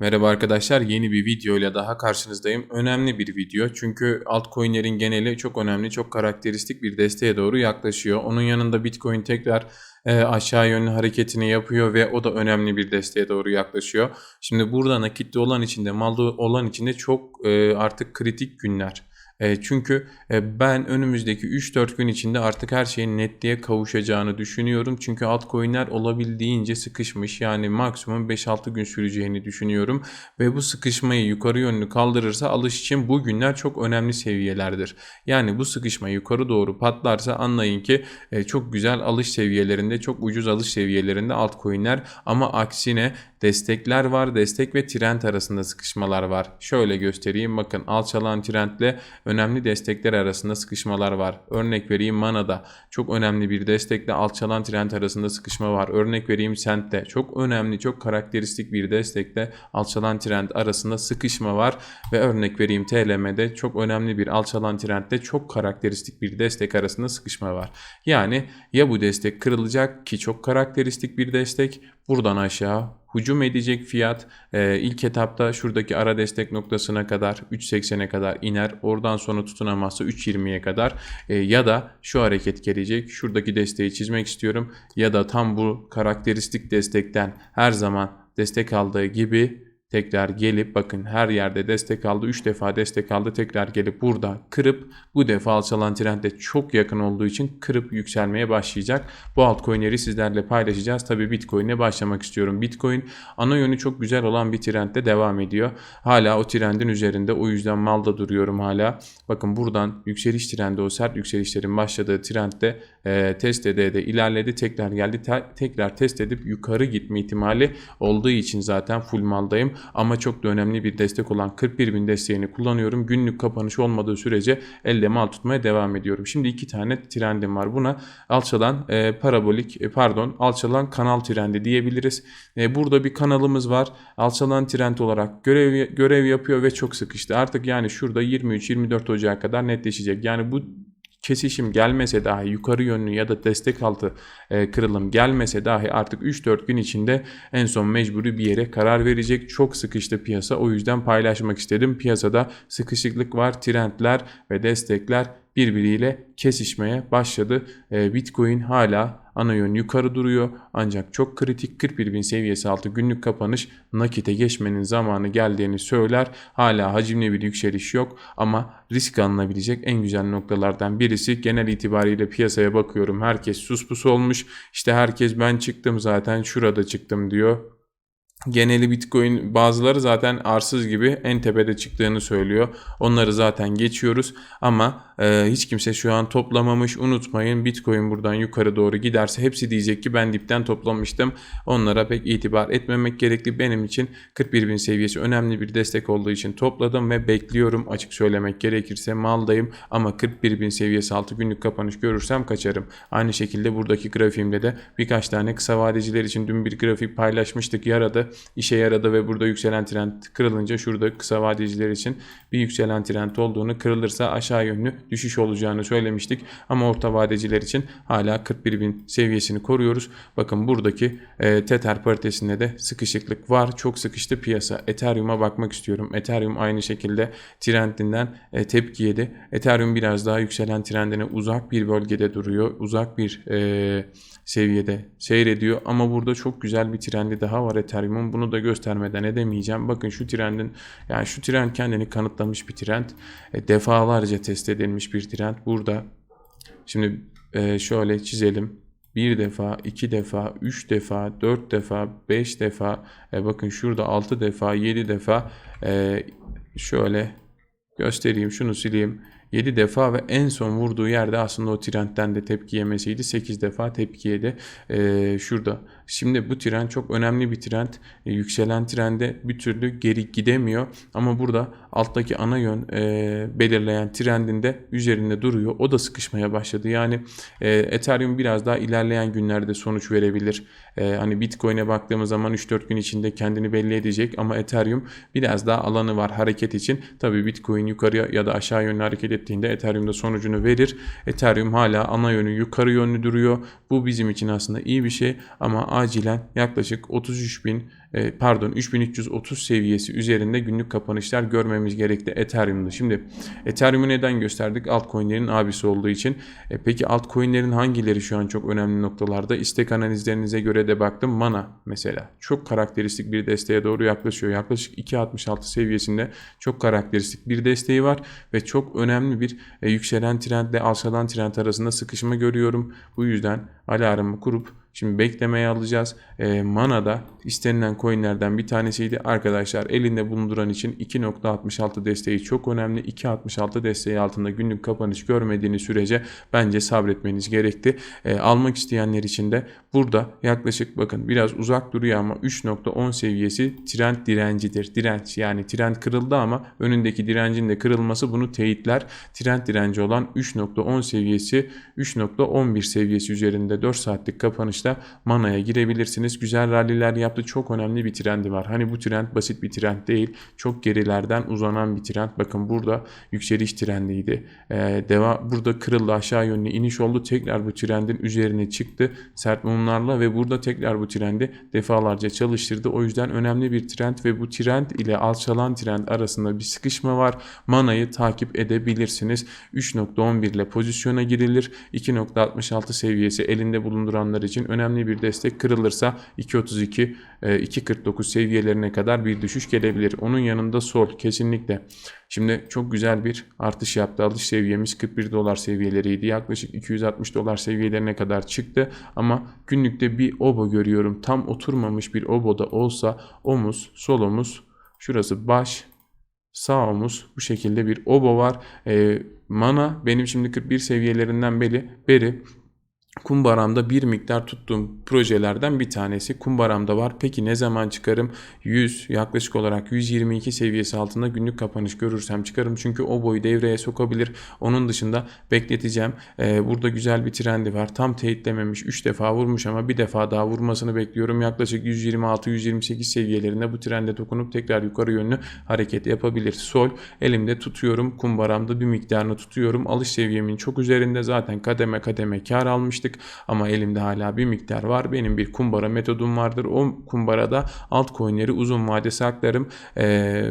Merhaba arkadaşlar yeni bir video ile daha karşınızdayım. Önemli bir video çünkü altcoin'lerin geneli çok önemli, çok karakteristik bir desteğe doğru yaklaşıyor. Onun yanında Bitcoin tekrar e, aşağı yönlü hareketini yapıyor ve o da önemli bir desteğe doğru yaklaşıyor. Şimdi burada nakitli olan içinde, malda olan içinde çok e, artık kritik günler. Çünkü ben önümüzdeki 3-4 gün içinde artık her şeyin netliğe kavuşacağını düşünüyorum. Çünkü altcoin'ler olabildiğince sıkışmış. Yani maksimum 5-6 gün süreceğini düşünüyorum. Ve bu sıkışmayı yukarı yönlü kaldırırsa alış için bu günler çok önemli seviyelerdir. Yani bu sıkışma yukarı doğru patlarsa anlayın ki çok güzel alış seviyelerinde, çok ucuz alış seviyelerinde altcoin'ler ama aksine destekler var. Destek ve trend arasında sıkışmalar var. Şöyle göstereyim. Bakın alçalan trendle önemli destekler arasında sıkışmalar var. Örnek vereyim Mana'da çok önemli bir destekle alçalan trend arasında sıkışma var. Örnek vereyim Sent'te çok önemli, çok karakteristik bir destekle alçalan trend arasında sıkışma var. Ve örnek vereyim TLM'de çok önemli bir alçalan trendle çok karakteristik bir destek arasında sıkışma var. Yani ya bu destek kırılacak ki çok karakteristik bir destek buradan aşağı hücum edecek fiyat e, ilk etapta şuradaki ara destek noktasına kadar 3.80'e kadar iner. Oradan sonra tutunamazsa 3.20'ye kadar e, ya da şu hareket gelecek. Şuradaki desteği çizmek istiyorum. Ya da tam bu karakteristik destekten her zaman destek aldığı gibi tekrar gelip bakın her yerde destek aldı 3 defa destek aldı tekrar gelip burada kırıp bu defa alçalan trendde çok yakın olduğu için kırıp yükselmeye başlayacak. Bu altcoin'leri sizlerle paylaşacağız. Tabi Bitcoin'e başlamak istiyorum. Bitcoin ana yönü çok güzel olan bir trendde devam ediyor. Hala o trendin üzerinde o yüzden malda duruyorum hala. Bakın buradan yükseliş trendi o sert yükselişlerin başladığı trendde e, test ede de ilerledi tekrar geldi te tekrar test edip yukarı gitme ihtimali olduğu için zaten full maldayım ama çok da önemli bir destek olan 41 bin desteğini kullanıyorum. Günlük kapanış olmadığı sürece elde mal tutmaya devam ediyorum. Şimdi iki tane trendim var. Buna alçalan e, parabolik e, pardon alçalan kanal trendi diyebiliriz. E, burada bir kanalımız var. Alçalan trend olarak görev görev yapıyor ve çok sıkıştı. Artık yani şurada 23-24 Ocağı kadar netleşecek. Yani bu kesişim gelmese dahi yukarı yönlü ya da destek altı e, kırılım gelmese dahi artık 3-4 gün içinde en son mecburi bir yere karar verecek. Çok sıkıştı piyasa o yüzden paylaşmak istedim. Piyasada sıkışıklık var, trendler ve destekler birbiriyle kesişmeye başladı. E, Bitcoin hala ana yön yukarı duruyor ancak çok kritik 41 bin seviyesi altı günlük kapanış nakite geçmenin zamanı geldiğini söyler. Hala hacimli bir yükseliş yok ama risk alınabilecek en güzel noktalardan birisi. Genel itibariyle piyasaya bakıyorum herkes sus pus olmuş işte herkes ben çıktım zaten şurada çıktım diyor geneli Bitcoin bazıları zaten arsız gibi en tepede çıktığını söylüyor. Onları zaten geçiyoruz ama e, hiç kimse şu an toplamamış. Unutmayın Bitcoin buradan yukarı doğru giderse hepsi diyecek ki ben dipten toplamıştım. Onlara pek itibar etmemek gerekli. Benim için 41 bin seviyesi önemli bir destek olduğu için topladım ve bekliyorum. Açık söylemek gerekirse maldayım ama 41 bin seviyesi altı günlük kapanış görürsem kaçarım. Aynı şekilde buradaki grafiğimde de birkaç tane kısa vadeciler için dün bir grafik paylaşmıştık. Yaradı işe yaradı ve burada yükselen trend kırılınca şurada kısa vadeciler için bir yükselen trend olduğunu kırılırsa aşağı yönlü düşüş olacağını söylemiştik. Ama orta vadeciler için hala 41 bin seviyesini koruyoruz. Bakın buradaki e, Tether paritesinde de sıkışıklık var. Çok sıkıştı piyasa. Ethereum'a bakmak istiyorum. Ethereum aynı şekilde trendinden e, tepki yedi. Ethereum biraz daha yükselen trendine uzak bir bölgede duruyor. Uzak bir e, seviyede seyrediyor. Ama burada çok güzel bir trendi daha var Ethereum'un. Bunu da göstermeden edemeyeceğim. Bakın şu trendin yani şu trend kendini kanıtlamış bir trend. E, defalarca test edilmiş bir trend. Burada şimdi e, şöyle çizelim. Bir defa, iki defa, üç defa, dört defa, beş defa, e, bakın şurada altı defa, yedi defa e, şöyle göstereyim, şunu sileyim. 7 defa ve en son vurduğu yerde aslında o trendten de tepki yemesiydi. 8 defa tepki yedi. Ee, şurada. Şimdi bu trend çok önemli bir trend. Ee, yükselen trende bir türlü geri gidemiyor. Ama burada alttaki ana yön e, belirleyen trendinde üzerinde duruyor. O da sıkışmaya başladı. Yani e, Ethereum biraz daha ilerleyen günlerde sonuç verebilir. E, hani Bitcoin'e baktığımız zaman 3-4 gün içinde kendini belli edecek ama Ethereum biraz daha alanı var hareket için. Tabii Bitcoin yukarıya ya da aşağı yönlü hareket ettiğinde Ethereum'da sonucunu verir. Ethereum hala ana yönü yukarı yönlü duruyor. Bu bizim için aslında iyi bir şey ama acilen yaklaşık 33 bin e, pardon 3330 seviyesi üzerinde günlük kapanışlar görmemiz gerekti Ethereum'da. Şimdi Ethereum'u neden gösterdik? Altcoin'lerin abisi olduğu için. E, peki altcoin'lerin hangileri şu an çok önemli noktalarda? İstek analizlerinize göre de baktım. Mana mesela çok karakteristik bir desteğe doğru yaklaşıyor. Yaklaşık 2.66 seviyesinde çok karakteristik bir desteği var ve çok önemli bir e, yükselen trendle alçalan trend arasında sıkışma görüyorum. Bu yüzden alarmı kurup Şimdi beklemeye alacağız. E, Mana da istenilen coinlerden bir tanesiydi. Arkadaşlar elinde bulunduran için 2.66 desteği çok önemli. 2.66 desteği altında günlük kapanış görmediğiniz sürece bence sabretmeniz gerekti. E, almak isteyenler için de burada yaklaşık bakın biraz uzak duruyor ama 3.10 seviyesi trend direncidir. Direnç yani trend kırıldı ama önündeki direncin de kırılması bunu teyitler. Trend direnci olan 3.10 seviyesi 3.11 seviyesi üzerinde 4 saatlik kapanışta manaya girebilirsiniz. Güzel ralliler yaptı. Çok önemli bir trendi var. Hani bu trend basit bir trend değil. Çok gerilerden uzanan bir trend. Bakın burada yükseliş trendiydi. Ee, deva burada kırıldı aşağı yönlü iniş oldu. Tekrar bu trendin üzerine çıktı. Sert mumlarla ve burada tekrar bu trendi defalarca çalıştırdı. O yüzden önemli bir trend ve bu trend ile alçalan trend arasında bir sıkışma var. Manayı takip edebilirsiniz. 3.11 ile pozisyona girilir. 2.66 seviyesi elinde bulunduranlar için önemli bir destek kırılırsa 2.32 2.49 seviyelerine kadar bir düşüş gelebilir. Onun yanında sol kesinlikle. Şimdi çok güzel bir artış yaptı. Alış seviyemiz 41 dolar seviyeleriydi. Yaklaşık 260 dolar seviyelerine kadar çıktı. Ama günlükte bir obo görüyorum. Tam oturmamış bir obo da olsa omuz, sol omuz, şurası baş, sağ omuz bu şekilde bir obo var. E, mana benim şimdi 41 seviyelerinden beri, beri Kumbaramda bir miktar tuttuğum projelerden bir tanesi. Kumbaramda var. Peki ne zaman çıkarım? 100 yaklaşık olarak 122 seviyesi altında günlük kapanış görürsem çıkarım. Çünkü o boyu devreye sokabilir. Onun dışında bekleteceğim. Ee, burada güzel bir trendi var. Tam teyitlememiş. 3 defa vurmuş ama bir defa daha vurmasını bekliyorum. Yaklaşık 126-128 seviyelerinde bu trende dokunup tekrar yukarı yönlü hareket yapabilir. Sol elimde tutuyorum. Kumbaramda bir miktarını tutuyorum. Alış seviyemin çok üzerinde zaten kademe kademe kar almıştı almıştık. Ama elimde hala bir miktar var. Benim bir kumbara metodum vardır. O kumbarada altcoin'leri uzun vade saklarım. Ee,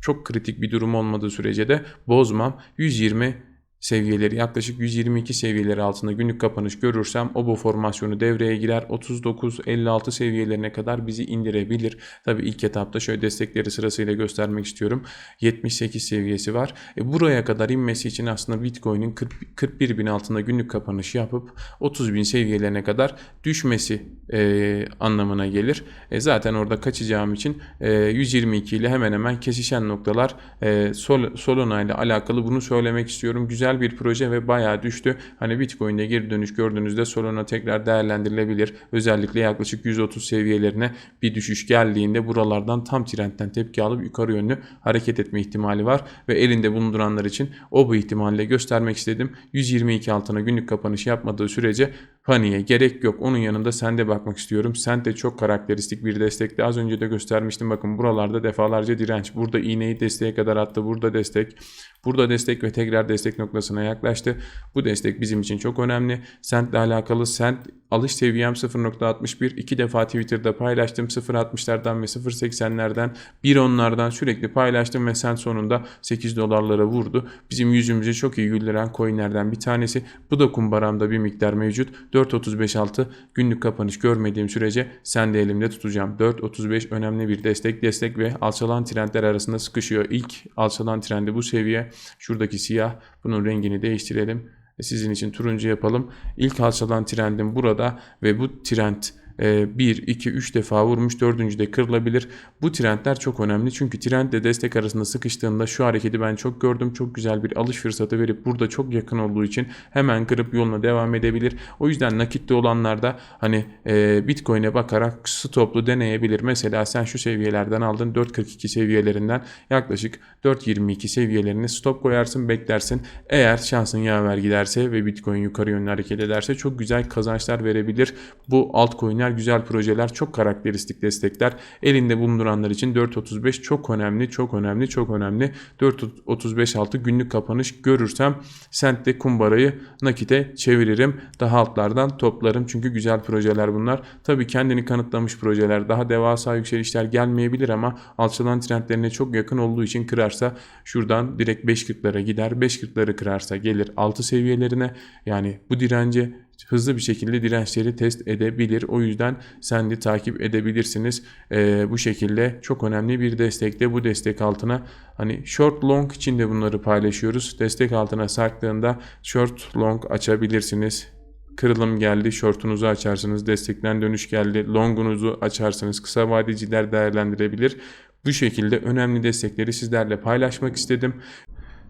çok kritik bir durum olmadığı sürece de bozmam. 120 seviyeleri yaklaşık 122 seviyeleri altında günlük kapanış görürsem o bu formasyonu devreye girer. 39-56 seviyelerine kadar bizi indirebilir. Tabi ilk etapta şöyle destekleri sırasıyla göstermek istiyorum. 78 seviyesi var. E buraya kadar inmesi için aslında Bitcoin'in 41 bin altında günlük kapanış yapıp 30 bin seviyelerine kadar düşmesi e, anlamına gelir. E zaten orada kaçacağım için e, 122 ile hemen hemen kesişen noktalar e, Sol, Solana ile alakalı bunu söylemek istiyorum. Güzel güzel bir proje ve bayağı düştü. Hani Bitcoin'de geri dönüş gördüğünüzde Solana tekrar değerlendirilebilir. Özellikle yaklaşık 130 seviyelerine bir düşüş geldiğinde buralardan tam trendten tepki alıp yukarı yönlü hareket etme ihtimali var. Ve elinde bulunduranlar için o bu ihtimalle göstermek istedim. 122 altına günlük kapanış yapmadığı sürece paniğe gerek yok. Onun yanında sende bakmak istiyorum. Sen de çok karakteristik bir destekti. Az önce de göstermiştim. Bakın buralarda defalarca direnç. Burada iğneyi desteğe kadar attı. Burada destek. Burada destek ve tekrar destek noktasına yaklaştı. Bu destek bizim için çok önemli. Sent alakalı Sent alış seviyem 0.61. iki defa Twitter'da paylaştım. 0.60'lardan ve 0.80'lerden bir onlardan sürekli paylaştım ve Sent sonunda 8 dolarlara vurdu. Bizim yüzümüzü çok iyi güldüren coinlerden bir tanesi. Bu da kumbaramda bir miktar mevcut. 4.35.6 günlük kapanış görmediğim sürece sen de elimde tutacağım. 4.35 önemli bir destek. Destek ve alçalan trendler arasında sıkışıyor. İlk alçalan trendi bu seviye. Şuradaki siyah. Bunun rengini değiştirelim. Sizin için turuncu yapalım. İlk alçalan trendim burada ve bu trend 1, 2, 3 defa vurmuş. Dördüncü de kırılabilir. Bu trendler çok önemli. Çünkü trendle destek arasında sıkıştığında şu hareketi ben çok gördüm. Çok güzel bir alış fırsatı verip burada çok yakın olduğu için hemen kırıp yoluna devam edebilir. O yüzden nakitte olanlar da hani e, Bitcoin'e bakarak stoplu deneyebilir. Mesela sen şu seviyelerden aldın 4.42 seviyelerinden yaklaşık 4.22 seviyelerine stop koyarsın beklersin. Eğer şansın yaver giderse ve Bitcoin yukarı yönlü hareket ederse çok güzel kazançlar verebilir. Bu altcoin'ler altcoin'ler güzel projeler, çok karakteristik destekler. Elinde bulunduranlar için 4.35 çok önemli, çok önemli, çok önemli. 4.35 altı günlük kapanış görürsem sentte kumbarayı nakite çeviririm. Daha altlardan toplarım çünkü güzel projeler bunlar. Tabii kendini kanıtlamış projeler daha devasa yükselişler gelmeyebilir ama alçalan trendlerine çok yakın olduğu için kırarsa şuradan direkt 5.40'lara gider. 5.40'ları kırarsa gelir 6 seviyelerine. Yani bu dirence hızlı bir şekilde dirençleri test edebilir. O yüzden sen de takip edebilirsiniz. Ee, bu şekilde çok önemli bir destekte bu destek altına hani short long için de bunları paylaşıyoruz. Destek altına sarktığında short long açabilirsiniz. Kırılım geldi, shortunuzu açarsınız. Destekten dönüş geldi, longunuzu açarsınız. Kısa vadeciler değerlendirebilir. Bu şekilde önemli destekleri sizlerle paylaşmak istedim.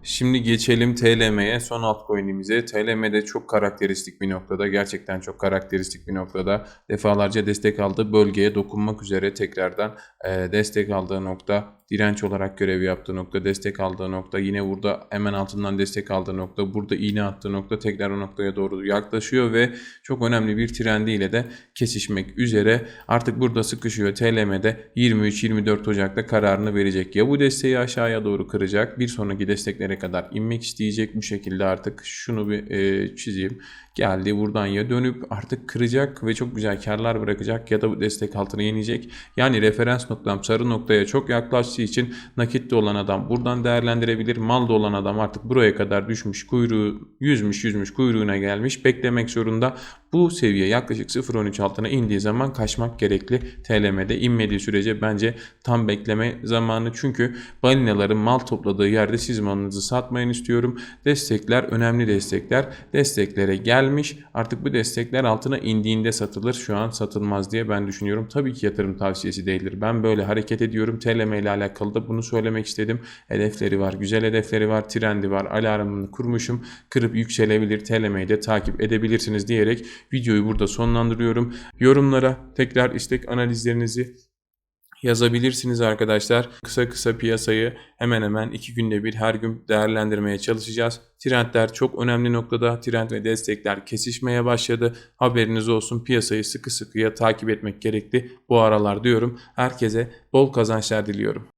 Şimdi geçelim TLM'ye son altcoin'imize. TLM de çok karakteristik bir noktada. Gerçekten çok karakteristik bir noktada. Defalarca destek aldı. Bölgeye dokunmak üzere tekrardan destek aldığı nokta. Direnç olarak görev yaptığı nokta. Destek aldığı nokta. Yine burada hemen altından destek aldığı nokta. Burada iğne attığı nokta. Tekrar o noktaya doğru yaklaşıyor ve çok önemli bir trendiyle de kesişmek üzere. Artık burada sıkışıyor. TLM'de 23-24 Ocak'ta kararını verecek. Ya bu desteği aşağıya doğru kıracak. Bir sonraki desteklere kadar inmek isteyecek. Bu şekilde artık şunu bir e, çizeyim. Geldi buradan ya dönüp artık kıracak ve çok güzel karlar bırakacak ya da bu destek altına yenecek. Yani referans noktam sarı noktaya çok yaklaştığı için nakit de olan adam buradan değerlendirebilir. Mal da olan adam artık buraya kadar düşmüş kuyruğu yüzmüş yüzmüş kuyruğuna gelmiş. Beklemek zorunda. Bu seviye yaklaşık 0.13 altına indiği zaman kaçmak gerekli. TLM'de inmediği sürece bence tam bekleme zamanı. Çünkü balinaların mal topladığı yerde siz malınızı satmayın istiyorum. Destekler önemli destekler. Desteklere gelmiş. Artık bu destekler altına indiğinde satılır. Şu an satılmaz diye ben düşünüyorum. Tabii ki yatırım tavsiyesi değildir. Ben böyle hareket ediyorum. TLM ile alakalı da bunu söylemek istedim. Hedefleri var. Güzel hedefleri var. Trendi var. Alarmını kurmuşum. Kırıp yükselebilir. TLM'yi de takip edebilirsiniz diyerek videoyu burada sonlandırıyorum. Yorumlara tekrar istek analizlerinizi yazabilirsiniz arkadaşlar. Kısa kısa piyasayı hemen hemen iki günde bir her gün değerlendirmeye çalışacağız. Trendler çok önemli noktada. Trend ve destekler kesişmeye başladı. Haberiniz olsun piyasayı sıkı sıkıya takip etmek gerekli bu aralar diyorum. Herkese bol kazançlar diliyorum.